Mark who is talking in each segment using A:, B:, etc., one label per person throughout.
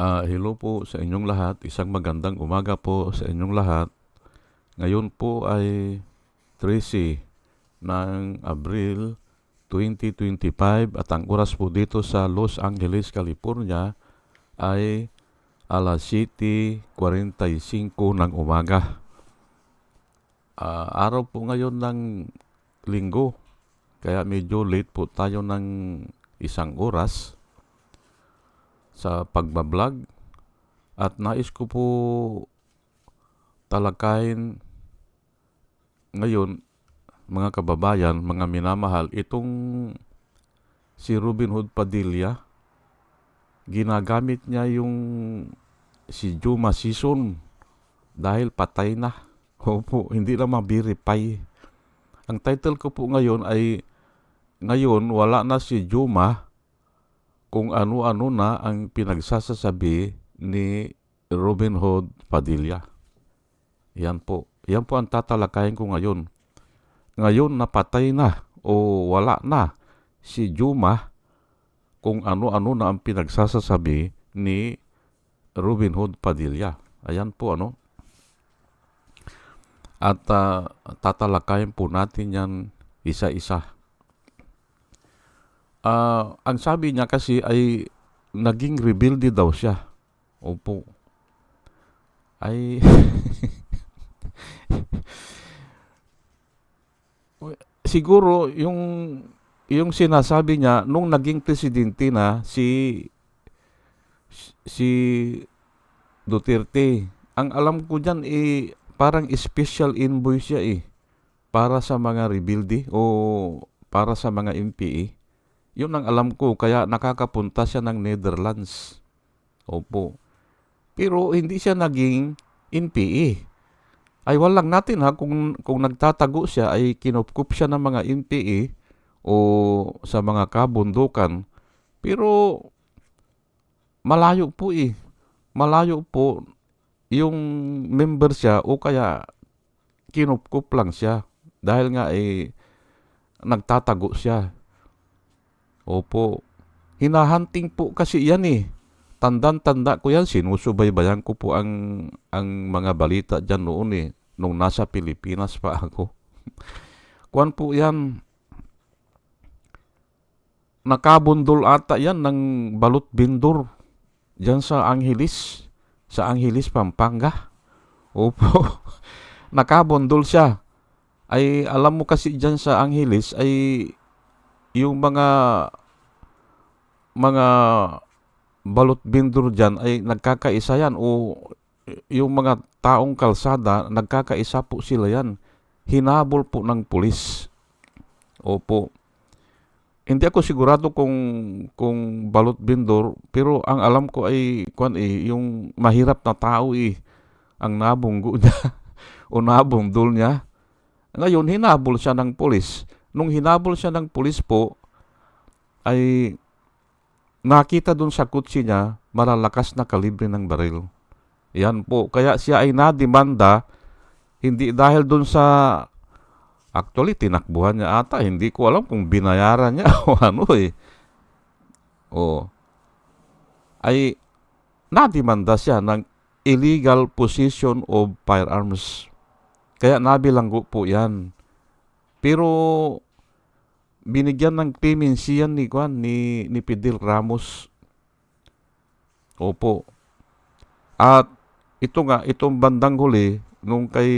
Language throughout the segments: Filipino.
A: Ah, hello po sa inyong lahat. Isang magandang umaga po sa inyong lahat. Ngayon po ay 13 ng Abril 2025 at ang oras po dito sa Los Angeles, California ay alas 7.45 ng umaga. Ah, araw po ngayon ng linggo kaya medyo late po tayo ng isang oras sa pagbablog at nais ko po talakayin ngayon mga kababayan, mga minamahal, itong si Robin Hood Padilla, ginagamit niya yung si Juma Season dahil patay na. Opo, hindi na ma-verify. Ang title ko po ngayon ay ngayon wala na si Juma kung ano-ano na ang pinagsasasabi ni Robin Hood Padilla. Yan po. Yan po ang tatalakayin ko ngayon. Ngayon napatay na o wala na si Juma kung ano-ano na ang pinagsasasabi ni Robin Hood Padilla. Ayan po ano. At ah, tatalakayin po natin yan isa-isa. Ah, ang sabi niya kasi ay naging rebelde daw siya. Opo. Ay siguro yung yung sinasabi niya nung naging presidente na si si Duterte. Ang alam ko diyan eh parang special envoy siya eh para sa mga rebelde o para sa mga MPA. Yun ang alam ko, kaya nakakapunta siya ng Netherlands. Opo. Pero hindi siya naging NPA. Ay walang natin ha, kung, kung nagtatago siya ay kinupkup siya ng mga NPA o sa mga kabundukan. Pero malayo po eh. Malayo po yung member siya o kaya kinupkup lang siya. Dahil nga eh nagtatago siya. Opo. Hinahunting po kasi yan eh. Tandan-tanda ko yan. Sinusubaybayan ko po ang, ang mga balita dyan noon eh. Nung nasa Pilipinas pa ako. Kuan po yan. Nakabundol ata yan ng balot bindor. Dyan sa Angeles. Sa Angeles, Pampanga. Opo. Nakabundol siya. Ay alam mo kasi dyan sa Angeles ay yung mga mga balot bindur dyan ay nagkakaisa yan o yung mga taong kalsada nagkakaisa po sila yan. Hinabol po ng pulis. Opo. Hindi ako sigurado kung kung balot bindur pero ang alam ko ay kwan eh yung mahirap na tao eh ang nabunggo niya o nabundol niya. Ngayon hinabol siya ng pulis. Nung hinabol siya ng pulis po, ay nakita dun sa kutsi niya, malalakas na kalibre ng baril. Yan po. Kaya siya ay nademanda, hindi dahil dun sa, actually, tinakbuhan niya ata. Hindi ko alam kung binayaran niya o ano eh. O, ay nademanda siya ng illegal possession of firearms. Kaya nabilanggo po yan. Pero binigyan ng clemency yan ni Juan ni ni Fidel Ramos. Opo. At ito nga itong bandang huli nung kay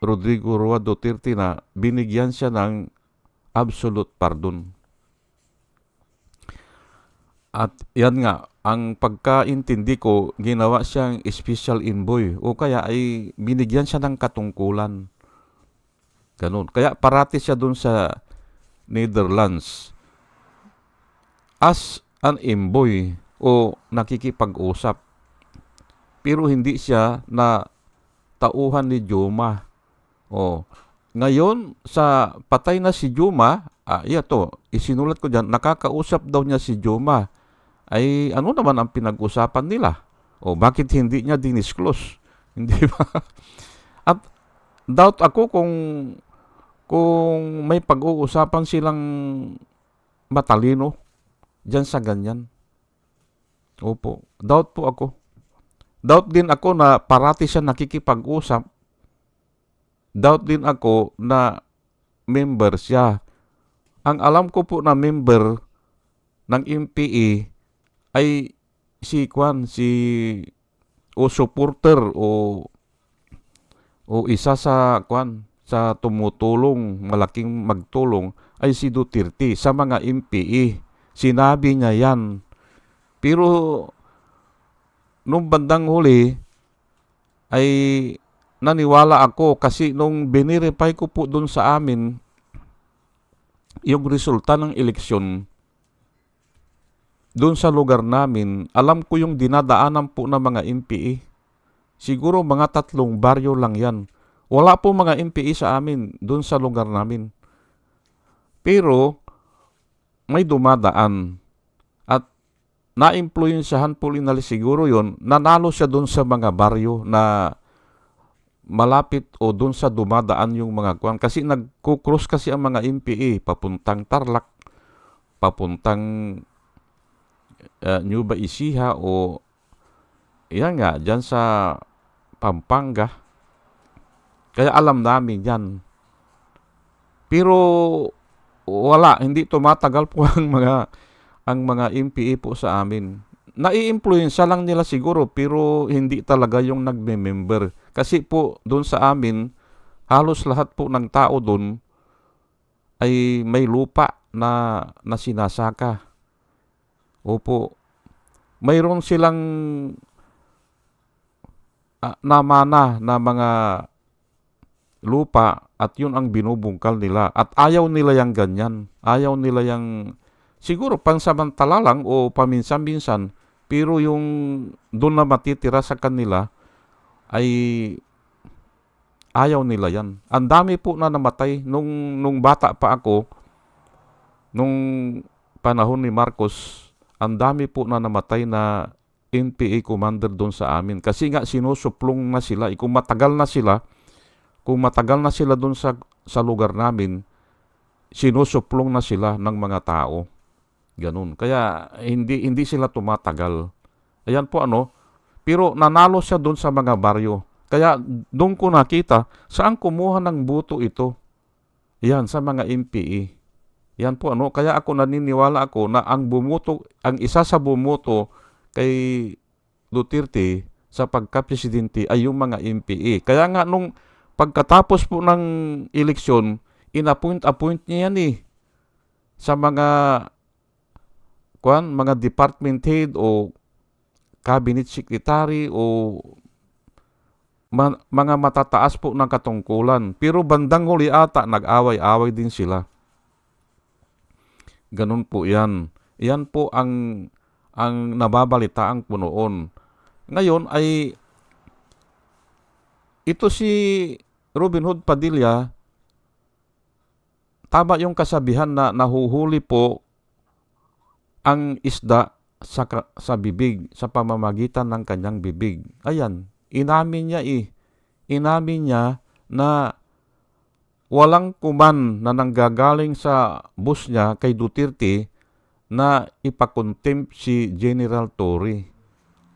A: Rodrigo Roa Duterte na binigyan siya ng absolute pardon. At yan nga, ang pagkaintindi ko, ginawa siyang special envoy o kaya ay binigyan siya ng katungkulan. Ganun. Kaya parati siya dun sa Netherlands as an envoy o nakikipag-usap. Pero hindi siya na tauhan ni Juma. O, ngayon, sa patay na si Juma, ah, iya to, isinulat ko dyan, nakakausap daw niya si Juma. Ay, ano naman ang pinag-usapan nila? O, bakit hindi niya dinisclose? Hindi ba? At doubt ako kung kung may pag-uusapan silang matalino dyan sa ganyan. Opo. Doubt po ako. Doubt din ako na parati siya nakikipag-usap. Doubt din ako na member siya. Ang alam ko po na member ng MPE ay si Kwan, si o supporter o o isa sa Kwan sa tumutulong, malaking magtulong ay si Duterte sa mga MPE. Sinabi niya yan. Pero nung bandang huli ay naniwala ako kasi nung binirify ko po doon sa amin yung resulta ng eleksyon doon sa lugar namin, alam ko yung dinadaanan po ng mga MPE. Siguro mga tatlong baryo lang yan. Wala po mga MPE sa amin doon sa lugar namin. Pero may dumadaan at na-influensyahan po linali siguro yon nanalo siya doon sa mga baryo na malapit o doon sa dumadaan yung mga kuwan. Kasi nagkukross kasi ang mga MPE papuntang Tarlac, papuntang uh, New Ecija o yan nga, dyan sa Pampanga. Kaya alam namin yan. Pero wala, hindi tumatagal po ang mga ang mga MPA po sa amin. Nai-influensya lang nila siguro pero hindi talaga yung nagme-member. Kasi po doon sa amin, halos lahat po ng tao doon ay may lupa na, na sinasaka. Opo. Mayroon silang uh, namana na mga lupa at yun ang binubungkal nila. At ayaw nila yung ganyan. Ayaw nila yung siguro pansamantala lang o paminsan-minsan pero yung doon na matitira sa kanila ay ayaw nila yan. Ang dami po na namatay nung, nung bata pa ako, nung panahon ni Marcos, ang dami po na namatay na NPA commander doon sa amin. Kasi nga sinusuplong na sila. Eh, kung matagal na sila, kung matagal na sila doon sa, sa lugar namin, sinusuplong na sila ng mga tao. Ganun. Kaya hindi hindi sila tumatagal. Ayan po ano. Pero nanalo siya doon sa mga baryo. Kaya doon ko nakita saan kumuha ng buto ito. Yan sa mga MPE. Yan po ano. Kaya ako naniniwala ako na ang bumuto, ang isa sa bumuto kay Duterte sa pagka-presidente ay yung mga MPE. Kaya nga nung pagkatapos po ng eleksyon, inappoint-appoint niya yan eh sa mga kwan, mga department head o cabinet secretary o ma- mga matataas po ng katungkulan. Pero bandang huli ata, nag-away-away din sila. Ganun po yan. Yan po ang ang nababalitaang po noon. Ngayon ay ito si Robin Hood Padilla tama yung kasabihan na nahuhuli po ang isda sa, sa bibig, sa pamamagitan ng kanyang bibig. Ayan, inamin niya eh. Inamin niya na walang kuman na nanggagaling sa bus niya kay Duterte na ipakontempt si General Torre.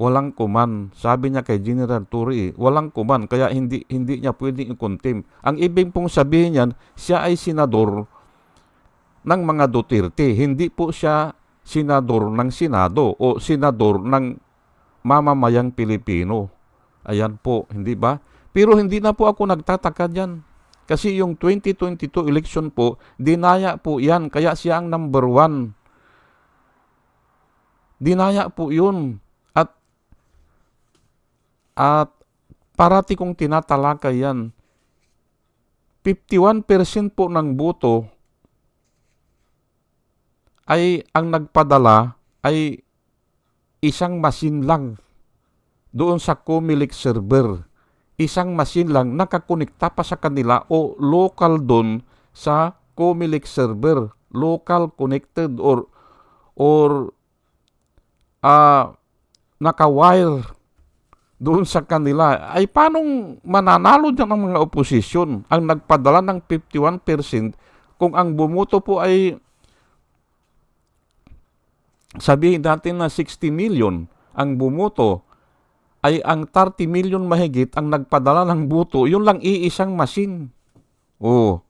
A: Walang kuman. Sabi niya kay General eh, walang kuman kaya hindi hindi niya pwedeng i-contempt. Ang ibig pong sabihin niyan, siya ay senador ng mga Duterte. Hindi po siya senador ng Senado o senador ng mamamayang Pilipino. Ayan po, hindi ba? Pero hindi na po ako nagtataka diyan. Kasi yung 2022 election po, dinaya po yan. Kaya siya ang number one. Dinaya po yun. At, at parati kong tinatalakay yan. 51% po ng boto ay ang nagpadala ay isang machine lang doon sa Comelec server. Isang machine lang nakakonekta pa sa kanila o local doon sa Comelec server. Local connected or or uh, naka-wire doon sa kanila, ay paanong mananalo dyan ang mga oposisyon? Ang nagpadala ng 51% kung ang bumuto po ay sabihin natin na 60 million, ang bumoto ay ang 30 million mahigit ang nagpadala ng buto, yun lang iisang machine. Oh,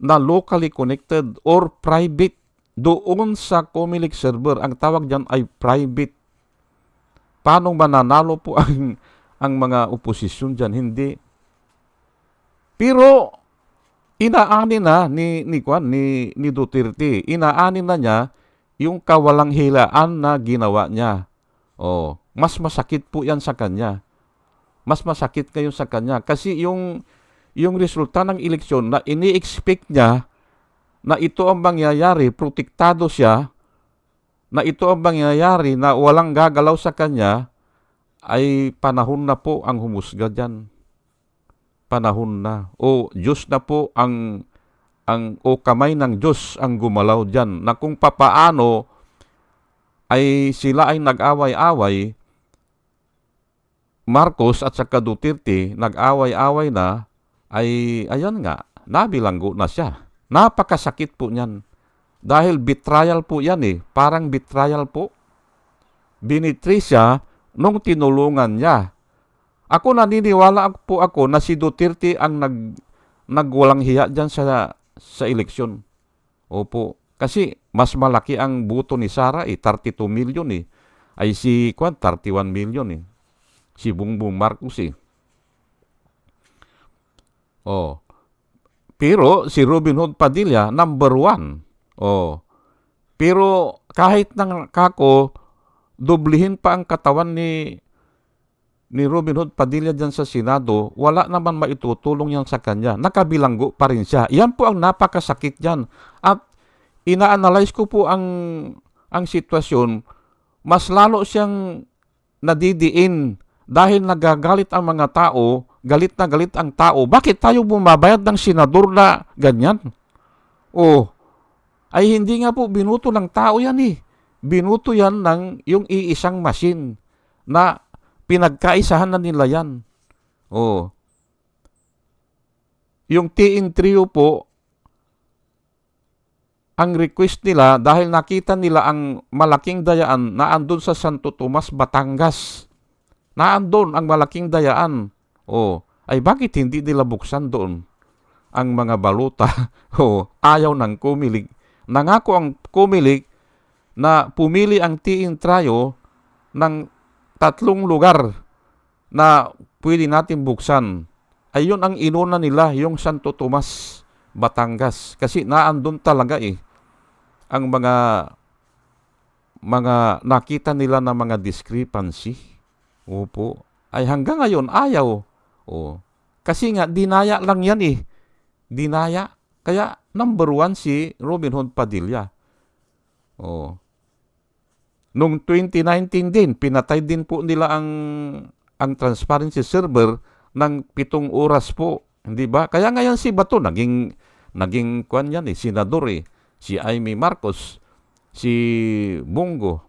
A: na locally connected or private doon sa Comelec server. Ang tawag dyan ay private. Paano mananalo po ang ang mga oposisyon dyan? Hindi. Pero inaani na ni ni Kwan ni ni Duterte. Inaani na niya yung kawalang hilaan na ginawa niya. Oh, mas masakit po 'yan sa kanya. Mas masakit kayo sa kanya kasi yung yung resulta ng eleksyon na ini-expect niya na ito ang mangyayari, protektado siya, na ito ang mangyayari na walang gagalaw sa kanya, ay panahon na po ang humusga dyan. Panahon na. O Diyos na po ang ang o kamay ng Diyos ang gumalaw dyan na kung papaano ay sila ay nag-away-away Marcos at saka Duterte nag-away-away na ay ayan nga nabilanggo na siya napakasakit po niyan dahil betrayal po yan eh parang betrayal po binitray siya nung tinulungan niya ako naniniwala po ako na si Duterte ang nag nagwalang hiya diyan sa sa eleksyon. Opo. Kasi mas malaki ang buto ni Sara eh, 32 million eh. Ay si Kwan, 31 million eh. Si Bongbong Marcos eh. Oh. Pero si Robin Hood Padilla, number one. Oh. Pero kahit nang kako, dublihin pa ang katawan ni ni Robin Hood Padilla dyan sa Senado, wala naman maitutulong yan sa kanya. Nakabilanggo pa rin siya. Yan po ang napakasakit dyan. At ina-analyze ko po ang, ang sitwasyon, mas lalo siyang nadidiin dahil nagagalit ang mga tao, galit na galit ang tao. Bakit tayo bumabayad ng senador na ganyan? Oh, ay hindi nga po binuto ng tao yan eh. Binuto yan ng yung iisang machine na pinagkaisahan na nila yan. Oh. Yung TN trio po, ang request nila dahil nakita nila ang malaking dayaan na andun sa Santo Tomas, Batangas. Naandun ang malaking dayaan. Oh, ay bakit hindi nila buksan doon ang mga baluta? oh, ayaw ng kumilig. Nangako ang kumilig na pumili ang TN trio ng tatlong lugar na pwede natin buksan. Ayun ang inuna nila, yung Santo Tomas, Batangas. Kasi naandun talaga eh ang mga mga nakita nila na mga discrepancy. Opo. Ay hanggang ngayon ayaw. O. Kasi nga dinaya lang yan eh. Dinaya. Kaya number one si Robin Hood Padilla. O. Noong 2019 din, pinatay din po nila ang ang transparency server ng pitong oras po. Hindi ba? Kaya ngayon si Bato naging naging kwan yan eh, senador eh si Amy Marcos, si Bungo.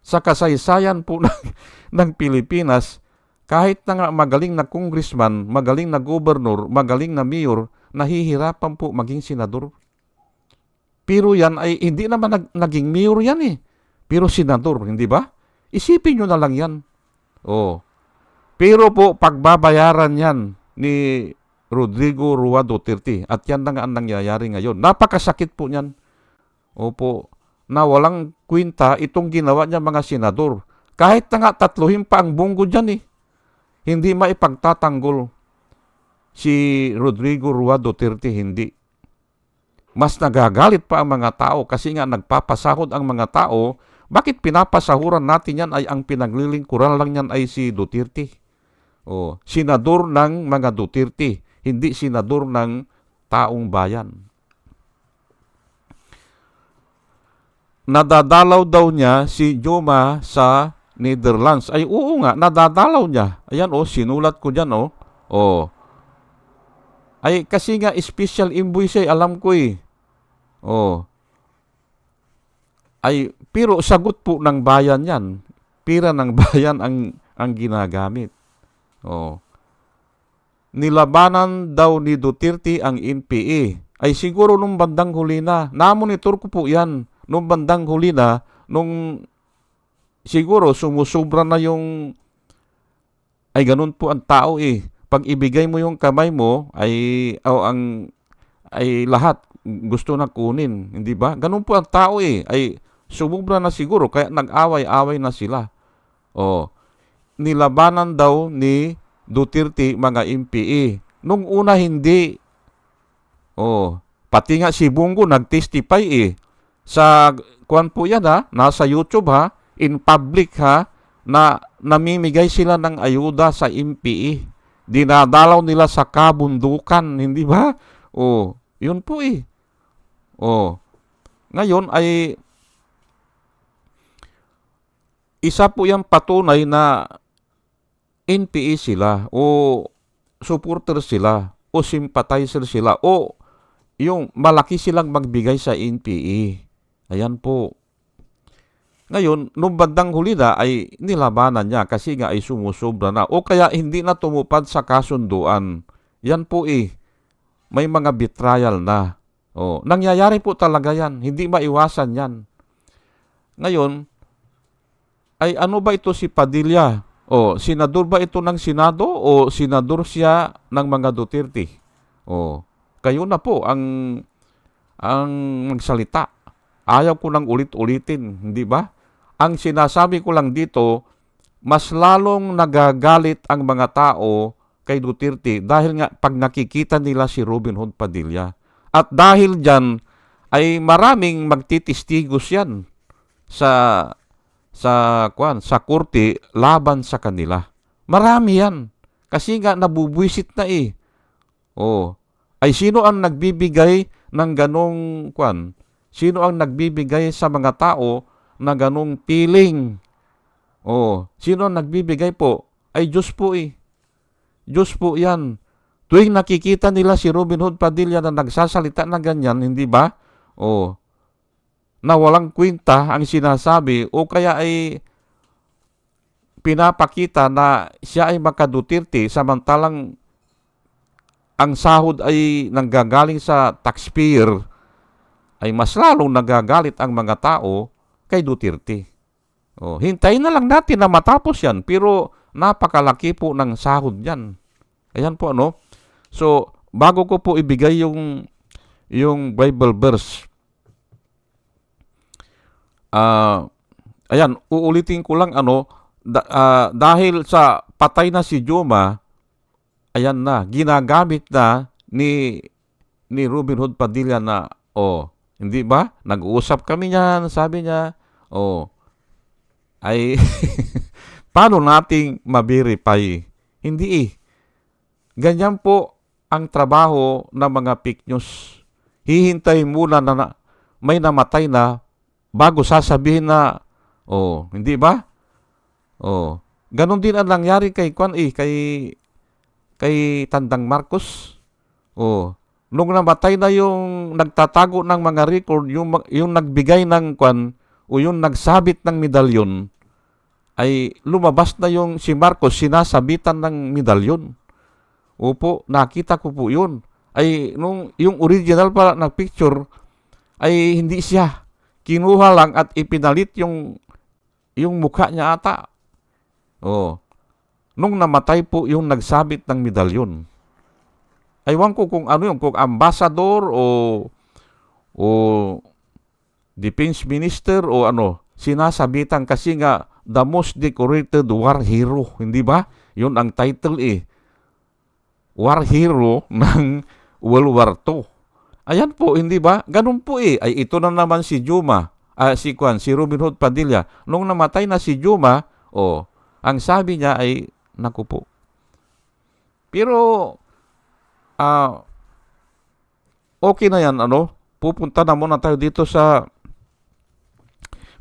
A: Sa kasaysayan po ng, ng Pilipinas, kahit na nga magaling na congressman, magaling na governor, magaling na mayor, nahihirapan po maging senador. Pero yan ay hindi naman nag, naging mayor yan eh. Pero senador, hindi ba? Isipin nyo na lang yan. Oh. Pero po, pagbabayaran yan ni Rodrigo Rua Duterte. At yan na ang nangyayari ngayon. Napakasakit po niyan. Opo, na walang kwinta itong ginawa niya mga senador. Kahit na nga tatluhin pa ang bunggo dyan eh. Hindi maipagtatanggol si Rodrigo Rua Duterte, hindi. Mas nagagalit pa ang mga tao kasi nga nagpapasahod ang mga tao. Bakit pinapasahuran natin yan ay ang pinaglilingkuran lang yan ay si Duterte? O, senador ng mga Duterte hindi senador ng taong bayan. Nadadalaw daw niya si Joma sa Netherlands. Ay oo nga, nadadalaw niya. Ayan oh, sinulat ko diyan oh. Oh. Ay kasi nga special invoice ay alam ko eh. Oh. Ay pero sagot po ng bayan 'yan. Pira ng bayan ang ang ginagamit. Oh nilabanan daw ni Duterte ang NPA. Ay siguro nung bandang huli na. Namonitor ko po yan. Nung bandang huli na, nung siguro sumusubra na yung ay ganun po ang tao eh. Pag ibigay mo yung kamay mo ay o ang ay lahat gusto na kunin, hindi ba? Ganun po ang tao eh. Ay sumubra na siguro kaya nag-away-away na sila. O nilabanan daw ni Duterte mga MPE. Nung una hindi. O pati nga si Bungo nag-testify eh. Sa kuan po yan ha, nasa YouTube ha, in public ha, na namimigay sila ng ayuda sa MPE. Dinadalaw nila sa kabundukan, hindi ba? O, yun po eh. O, ngayon ay isa po yung patunay na NPE sila o supporter sila o sympathizer sila o yung malaki silang magbigay sa NPE. Ayan po. Ngayon, nung bandang huli na ay nilabanan niya kasi nga ay sumusobra na o kaya hindi na tumupad sa kasunduan. Yan po eh. May mga betrayal na. O, nangyayari po talaga yan. Hindi maiwasan yan. Ngayon, ay ano ba ito si Padilla? O, senador ba ito ng Senado o senador siya ng mga Duterte? O, kayo na po ang ang magsalita. Ayaw ko nang ulit-ulitin, hindi ba? Ang sinasabi ko lang dito, mas lalong nagagalit ang mga tao kay Duterte dahil nga pag nakikita nila si Robin Hood Padilla. At dahil dyan, ay maraming magtitistigos yan sa sa kwan sa korte laban sa kanila. Marami yan. Kasi nga nabubwisit na eh. Oh. Ay sino ang nagbibigay ng ganong kwan? Sino ang nagbibigay sa mga tao na ganong piling? Oh, sino nagbibigay po? Ay Diyos po eh. Diyos po yan. Tuwing nakikita nila si Robin Hood Padilla na nagsasalita na ganyan, hindi ba? Oh, na walang kwenta ang sinasabi o kaya ay pinapakita na siya ay makadutirte samantalang ang sahod ay nanggagaling sa taxpayer ay mas lalong nagagalit ang mga tao kay Duterte. Oh, hintayin na lang natin na matapos yan pero napakalaki po ng sahod yan. Ayan po ano. So, bago ko po ibigay yung yung Bible verse Ah, ayan, uulitin ko lang ano, da- ah, dahil sa patay na si Juma, ayan na, ginagamit na ni ni Robin Hood Padilla na, oh, hindi ba? Nag-uusap kami niyan, sabi niya, oh, ay, paano nating mabiripay? Hindi eh. Ganyan po ang trabaho ng mga fake news. Hihintay muna na, na may namatay na bago sasabihin na, oh, hindi ba? Oh, ganon din ang nangyari kay Kwan eh, kay kay Tandang Marcos. Oh, nung namatay na yung nagtatago ng mga record, yung yung nagbigay ng Kwan o yung nagsabit ng medalyon ay lumabas na yung si Marcos sinasabitan ng medalyon. Opo, nakita ko po yun. Ay, nung yung original pa na picture, ay hindi siya kinuha lang at ipinalit yung yung mukha niya ata. Oh. Nung namatay po yung nagsabit ng medalyon. Aywan ko kung ano yung kung ambassador o o defense minister o ano, sinasabitan kasi nga the most decorated war hero, hindi ba? Yun ang title eh. War hero ng World War II. Ayan po, hindi ba? Ganun po eh. Ay ito na naman si Juma, ah, si Kwan, si Robin Hood Padilla. Nung namatay na si Juma, oh, ang sabi niya ay, naku po. Pero, ah, okay na yan, ano? Pupunta na muna tayo dito sa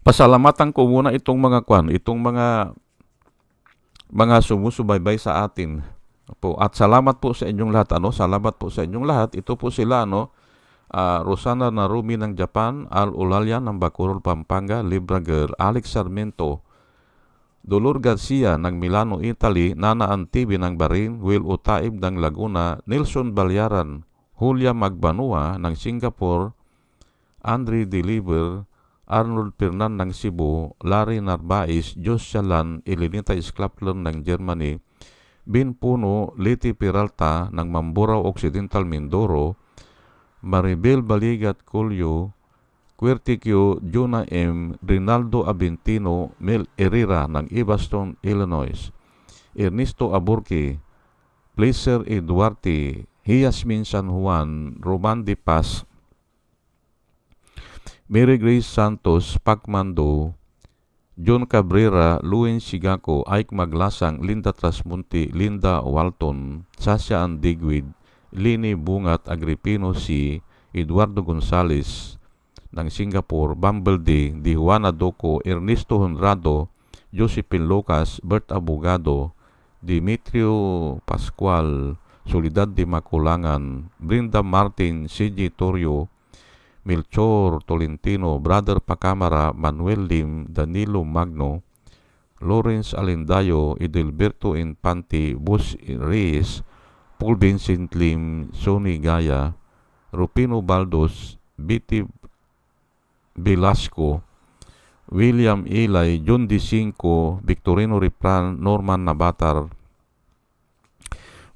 A: pasalamatan ko muna itong mga kwan, itong mga mga sumusubaybay sa atin po. At salamat po sa inyong lahat, ano? Salamat po sa inyong lahat. Ito po sila, ano? uh, Rosana Narumi ng Japan, Al Ulalia ng Bacolod, Pampanga, Libra Girl, Alex Sarmiento, Dolor Garcia ng Milano, Italy, Nana Antibi ng Barin, Will Utaib ng Laguna, Nelson Balyaran, Julia Magbanua ng Singapore, Andre Deliver, Arnold Fernan ng Cebu, Larry Narvaez, Jos Shalan, Elenita Sklaplan ng Germany, Bin Puno, Liti Peralta ng Mamburao Occidental Mindoro, Maribel Baligat Colio, Querticio, Juna M., Rinaldo Abentino, Mel Herrera ng Evanston, Illinois, Ernesto Aburque, Placer E. Duarte, Hiasmin San Juan, Roman De Paz, Mary Grace Santos, Pacmando, John Cabrera, Luin Sigako, Ike Maglasang, Linda Trasmunti, Linda Walton, Sasha Andigwid, Lini Bungat Agripino si Eduardo Gonzales ng Singapore, Bumble D, Di Juana Doco, Ernesto Honrado, Josephine Lucas, Bert Abogado, Dimitrio Pascual, Solidad de Maculangan, Brinda Martin, CJ Torrio, Melchor Tolentino, Brother Pacamara, Manuel Lim, Danilo Magno, Lawrence Alendayo, Edelberto Infante, Bus Reyes, Paul Vincent Lim, Sonny Gaya, Rupino Baldos, Biti Velasco, William Ilay, John D. Cinco, Victorino Ripran, Norman Nabatar,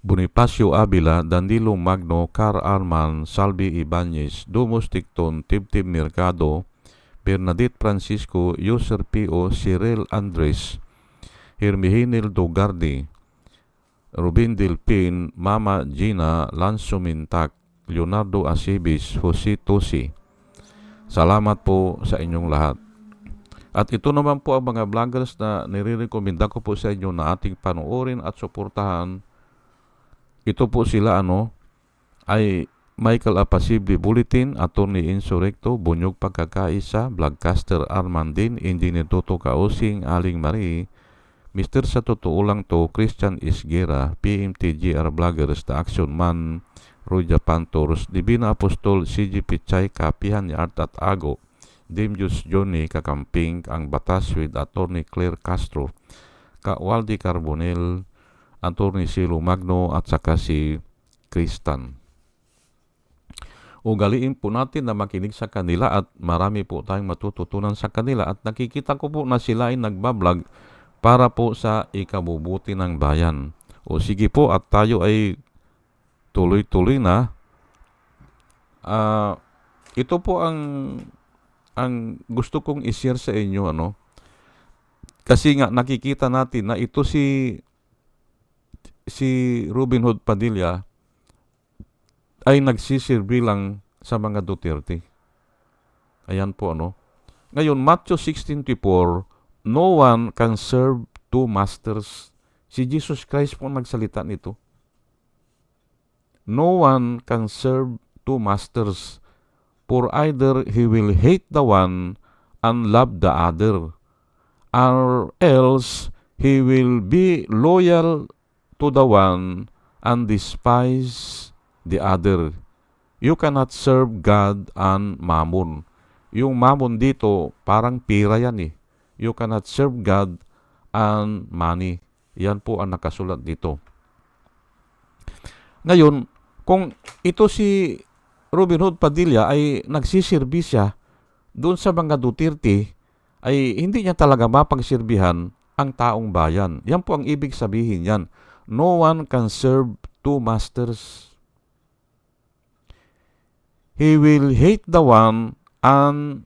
A: Bonifacio Avila, Danilo Magno, Car Arman, Salvi Ibanez, Dumus Ticton, Tibtib Mercado, Bernadette Francisco, User P.O., Cyril Andres, Hermihinil Dogardi, Rubin Dilpin, Mama Gina, Lanzo Mintak, Leonardo Asibis, Jose Tosi. Salamat po sa inyong lahat. At ito naman po ang mga vloggers na nire-recommenda ko po sa inyo na ating panoorin at suportahan. Ito po sila ano, ay Michael Apasible Bulletin, Attorney Insurrecto, Bunyog Pagkakaisa, Vlogcaster Armandin, Engineer Toto Kausing, Aling Marie, Mr. Sa Totoo Lang To, Christian Isgera, PMTGR Vloggers, The Action Man, Roja Pantors, Divina Apostol, CG Pichay, Kapihan ni Art at Ago, Dimjus Johnny Kakamping, Ang Batas with Attorney Claire Castro, Ka Waldi Carbonel, Attorney Silo Magno at saka si Kristan. Ugaliin po natin na makinig sa kanila at marami po tayong matututunan sa kanila at nakikita ko po na sila ay nagbablog para po sa ikabubuti ng bayan. O sige po at tayo ay tuloy-tuloy na. Uh, ito po ang ang gusto kong i-share sa inyo ano. Kasi nga nakikita natin na ito si si Robin Hood Padilla ay nagsisilbi lang sa mga Duterte. Ayan po ano. Ngayon, Matthew 16.24, No one can serve two masters. Si Jesus Christ po nagsalita nito. No one can serve two masters, for either he will hate the one and love the other, or else he will be loyal to the one and despise the other. You cannot serve God and mammon. Yung mammon dito, parang pira yan eh. You cannot serve God and money. Yan po ang nakasulat dito. Ngayon, kung ito si Robin Hood Padilla ay nagsisirbi siya doon sa mga Duterte, ay hindi niya talaga mapagsirbihan ang taong bayan. Yan po ang ibig sabihin yan. No one can serve two masters. He will hate the one and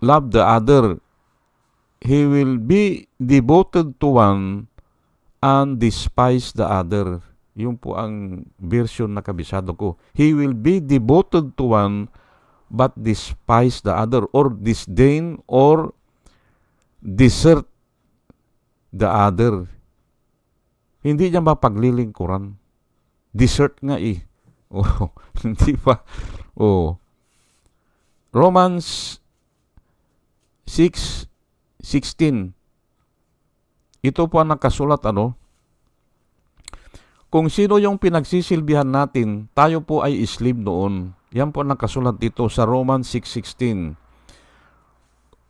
A: love the other. He will be devoted to one and despise the other. Yung po ang version na kabisado ko. He will be devoted to one but despise the other or disdain or desert the other. Hindi niya mapaglilingkuran. Desert nga eh. Oh, hindi pa. Oh. Romans 6:16. Ito po ang nakasulat ano, kung sino yung pinagsisilbihan natin, tayo po ay slave noon. Yan po nakasulat dito sa Romans 6.16.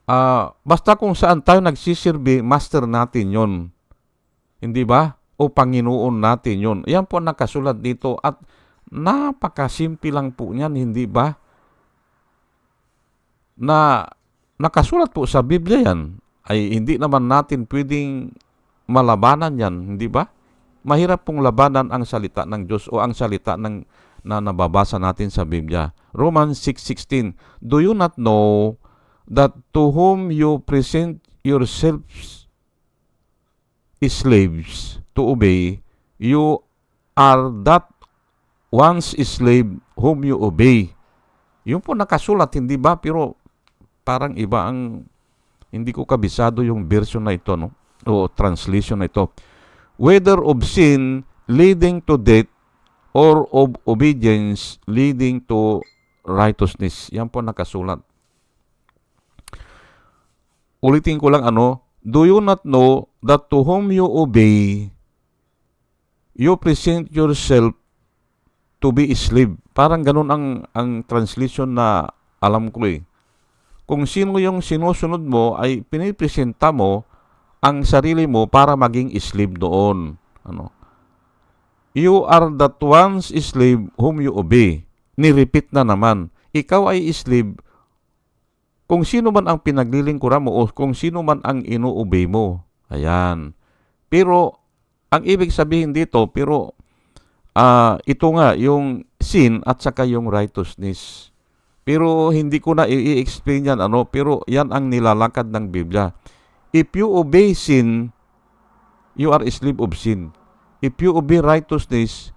A: Uh, basta kung saan tayo nagsisilbi, master natin yon, Hindi ba? O Panginoon natin yon. Yan po nakasulat dito at napakasimple lang po niyan, hindi ba? Na nakasulat po sa Biblia yan. Ay hindi naman natin pwedeng malabanan yan, hindi ba? Mahirap pong labanan ang salita ng Diyos o ang salita ng na nababasa natin sa Biblia. Romans 6.16 Do you not know that to whom you present yourselves slaves to obey, you are that once slave whom you obey. Yun po nakasulat, hindi ba? Pero parang iba ang hindi ko kabisado yung version na ito, no? O translation na ito. Whether of sin leading to death or of obedience leading to righteousness. Yan po nakasulat. Ulitin ko lang ano, do you not know that to whom you obey, you present yourself to be a slave. Parang ganun ang, ang translation na alam ko eh. Kung sino yung sinusunod mo ay pinipresenta mo ang sarili mo para maging slave doon. Ano? You are that once slave whom you obey. Ni-repeat na naman. Ikaw ay slave kung sino man ang pinaglilingkuran mo o kung sino man ang inuobey mo. Ayan. Pero, ang ibig sabihin dito, pero uh, ito nga, yung sin at saka yung righteousness. Pero hindi ko na i-explain yan, ano, pero yan ang nilalakad ng Biblia. If you obey sin, you are a slave of sin. If you obey righteousness,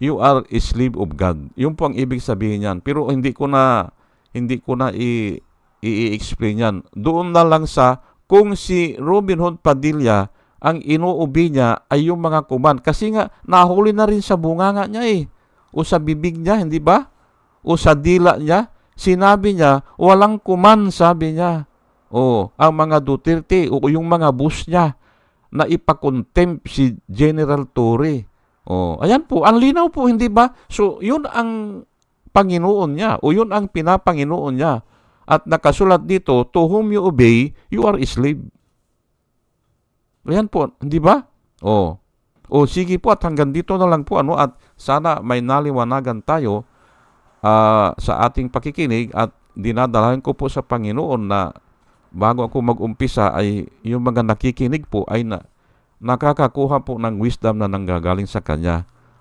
A: you are a slave of God. Yun po ang ibig sabihin yan. Pero hindi ko na hindi ko na i i-explain yan. Doon na lang sa kung si Robin Hood Padilla ang inuubi niya ay yung mga kuman. Kasi nga, nahuli na rin sa bunganga niya eh. O sa bibig niya, hindi ba? O sa dila niya. Sinabi niya, walang kuman, sabi niya. O, ang mga Duterte o yung mga bus niya na ipakontempt si General Torre. O, ayan po, ang linaw po, hindi ba? So, yun ang Panginoon niya o yun ang pinapanginoon niya at nakasulat dito, to whom you obey, you are a slave. Ayan po, hindi ba? O, o sige po at hanggang dito na lang po ano at sana may naliwanagan tayo uh, sa ating pakikinig at dinadalahan ko po sa Panginoon na bago ako mag-umpisa ay yung mga nakikinig po ay na, nakakakuha po ng wisdom na nanggagaling sa Kanya.